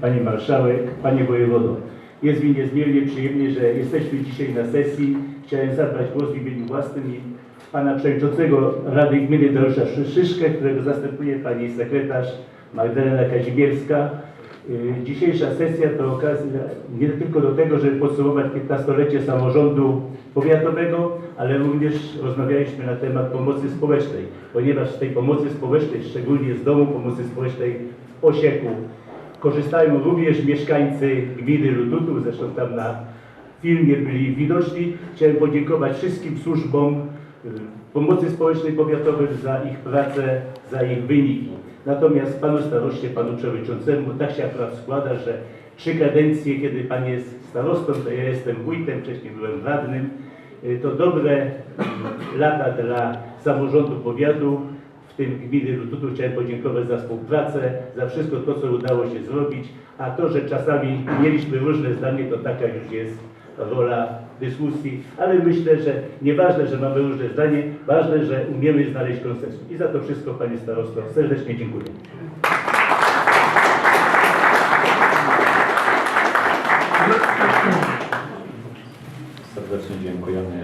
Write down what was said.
Pani Marszałek, Panie Wojewodo, jest mi niezmiernie przyjemnie, że jesteśmy dzisiaj na sesji. Chciałem zabrać głos w imieniu własnym i Pana Przewodniczącego Rady Gminy Dariusza Szyszkę, którego zastępuje Pani Sekretarz Magdalena Kazimierska. Y, Dzisiejsza sesja to okazja nie tylko do tego, żeby podsumować 15-lecie samorządu powiatowego, ale również rozmawialiśmy na temat pomocy społecznej, ponieważ z tej pomocy społecznej, szczególnie z Domu Pomocy Społecznej w Osieku, korzystają również mieszkańcy gminy Ludutu, zresztą tam na filmie byli widoczni. Chciałem podziękować wszystkim służbom y, pomocy społecznej powiatowej za ich pracę, za ich wyniki. Natomiast panu staroście, panu przewodniczącemu, tak się akurat składa, że trzy kadencje, kiedy pan jest starostą, to ja jestem wójtem, wcześniej byłem radnym, y, to dobre y, lata dla samorządu powiatu, w tym gminy Lututu chciałem podziękować za współpracę, za wszystko to, co udało się zrobić, a to, że czasami mieliśmy różne zdanie, to taka już jest rola dyskusji, ale myślę, że nieważne, że mamy różne zdanie, ważne, że umiemy znaleźć konsensus. I za to wszystko, Panie Starosto, serdecznie dziękuję. Serdecznie dziękujemy